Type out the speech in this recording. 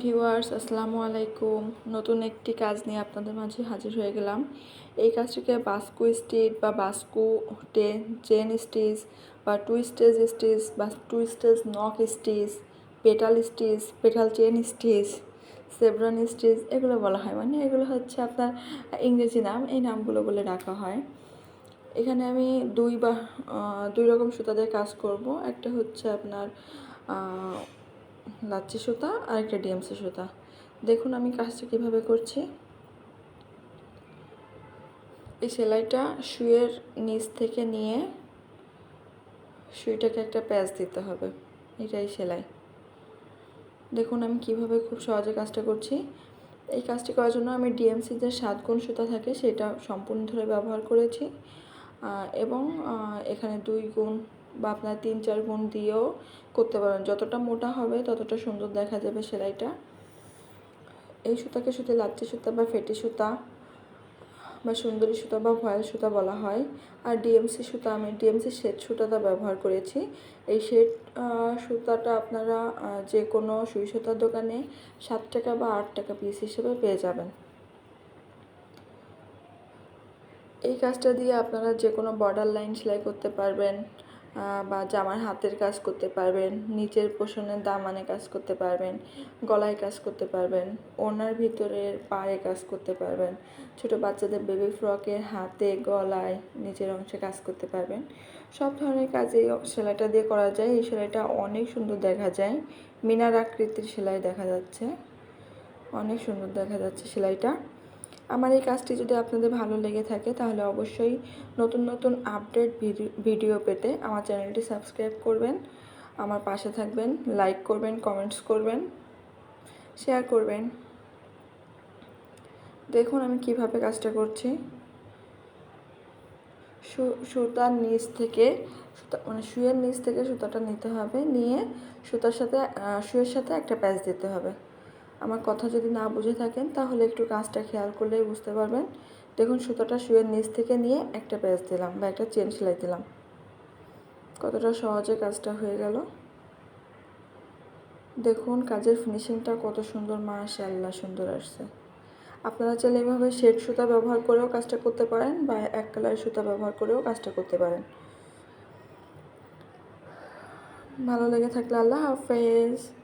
Viewers, আসসালামু আলাইকুম। নতুন একটি কাজ নিয়ে আপনাদের মাঝে হাজির হয়ে গেলাম। এই কাজটিকে বাস্কু স্টিচ বা বাস্কু টেন চেন স্টিচ বা টু স্টেজ স্টিচ বা two stage knot stitch petal stitch petal chain stitch chevron stitch এগুলো বলা হয়। মানে এগুলো হচ্ছে আপনার ইংরেজি নাম, এই নামগুলো বলে ডাকা হয়। এখানে আমি দুই বা দুই রকম সুতা দিয়ে কাজ করব। একটা হচ্ছে আপনার লাচ্ছি সুতা আর একটা ডিএমসি সুতা। দেখুন আমি কাজটা কীভাবে করছি। এই সেলাইটা শুয়ের নিচ থেকে নিয়ে সুইটাকে একটা প্যাচ দিতে হবে। এটাই সেলাই। দেখুন আমি কীভাবে খুব সহজে কাজটা করছি। এই কাজটি করার জন্য আমি ডিএমসি যে সাত গুণ সুতা থাকে সেটা সম্পূর্ণ ধরে ব্যবহার করেছি। এবং এখানে দুই গুণ বা আপনার তিন, চার গুণ দিয়েও করতে পারেন। যতটা মোটা হবে, ততটা সুন্দর দেখা যাবে সেলাইটা। এই সুতাকে শুধু লাচ্ছি সুতা বা ফেটি সুতা বা সুন্দরী সুতা বা ভয়াল সুতা বলা হয়। আর ডিএমসি সুতা, আমি ডিএমসি শেড সুতাটা ব্যবহার করেছি। এই শেড সুতাটা আপনারা যে কোনো সুই সুতার দোকানে সাত টাকা বা আট টাকা পিস হিসেবে পেয়ে যাবেন। এই কাজটা দিয়ে আপনারা যে কোনো বর্ডার লাইন সেলাই করতে পারবেন। বা জামার হাতের কাজ করতে পারবেন, নিচের পোষণের দামানে কাজ করতে পারবেন, গলায় কাজ করতে পারবেন, ওনার ভিতরের পায়ে কাজ করতে পারবেন, ছোট বাচ্চাদের বেবি ফ্রকের হাতে, গলায়, নিচের অংশে কাজ করতে পারবেন। সব ধরনের কাজ এই সেলাইটা দিয়ে করা যায়। এই সেলাইটা অনেক সুন্দর দেখা যায়। মিনার আকৃতির সেলাই দেখা যাচ্ছে। অনেক সুন্দর দেখা যাচ্ছে সেলাইটা। আমার এই কাজটি যদি আপনাদের ভালো লেগে থাকে, তাহলে অবশ্যই নতুন নতুন আপডেট ভিডিও পেতে আমার চ্যানেলটি সাবস্ক্রাইব করবেন, আমার পাশে থাকবেন, লাইক করবেন, কমেন্টস করবেন, শেয়ার করবেন। দেখুন আমি কীভাবে কাজটা করছি। সুতার নিচ থেকে সুতা মানে শুয়ের নিচ থেকে সুতাটা নিতে হবে, নিয়ে সুতার সাথে শুয়ের সাথে একটা প্যাচ দিতে হবে। আমার কথা যদি না বুঝে থাকেন, তাহলে একটু কাজটা খেয়াল করলেই বুঝতে পারবেন। দেখুন, সুতাটা শুয়ের নিচ থেকে নিয়ে একটা প্যাচ দিলাম বা একটা চেন সেলাই দিলাম। কতটা সহজে কাজটা হয়ে গেল। দেখুন, কাজের ফিনিশিংটা কত সুন্দর, মাশাআল্লাহ সুন্দর আসছে। আপনারা চাইলে এভাবে শেড সুতা ব্যবহার করেও কাজটা করতে পারেন বা এক কালার সুতা ব্যবহার করেও কাজটা করতে পারেন। ভালো লেগে থাকলে আল্লাহ হাফেজ।